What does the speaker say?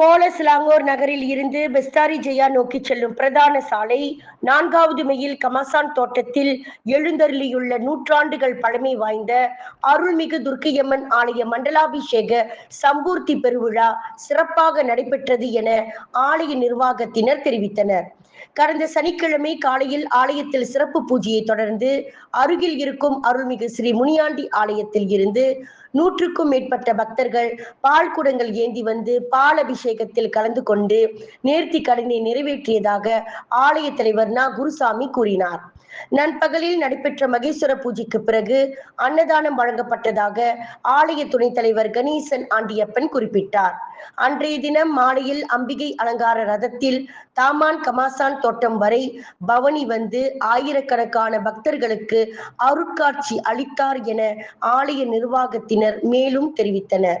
கோலஸ்லாங்கோர் நகரில் இருந்து பெஸ்தாரி ஜெயா நோக்கி செல்லும் பிரதான சாலை நான்காவது மையில் கமாசான் தோட்டத்தில் எழுந்தருளியுள்ள நூற்றாண்டுகள் பழமை வாய்ந்த அருள்மிகு துர்க்கையம்மன் ஆலய மண்டலாபிஷேக சம்பூர்த்தி பெருவிழா சிறப்பாக நடைபெற்றது என ஆலய நிர்வாகத்தினர் தெரிவித்தனர். கடந்த சனிக்கிழமை காலையில் ஆலயத்தில் சிறப்பு பூஜையை தொடர்ந்து அருகில் இருக்கும் அருள்மிகு ஸ்ரீ முனியாண்டி ஆலயத்தில் இருந்து நூற்றுக்கும் மேற்பட்ட பக்தர்கள் பால் குடங்கள் ஏந்தி வந்து பால் அபிஷேகத்தில் கலந்து கொண்டு நேர்த்தி கடனை நிறைவேற்றியதாக ஆலய தலைவர் நா. குருசாமி கூறினார். நண்பகலில் நடைபெற்ற மகேஸ்வர பூஜைக்கு பிறகு அன்னதானம் வழங்கப்பட்டதாக ஆலய துணைத் தலைவர் கணேசன் ஆண்டியப்பன் குறிப்பிட்டார். அன்றைய தினம் மாலையில் அம்பிகை அலங்கார ரதத்தில் தாமான் கமாசான் தோட்டம் வரை பவனி வந்து ஆயிரக்கணக்கான பக்தர்களுக்கு அருட்காட்சி அளித்தார் என ஆலய நிர்வாகத்தினர் மேலும் தெரிவித்தனர்.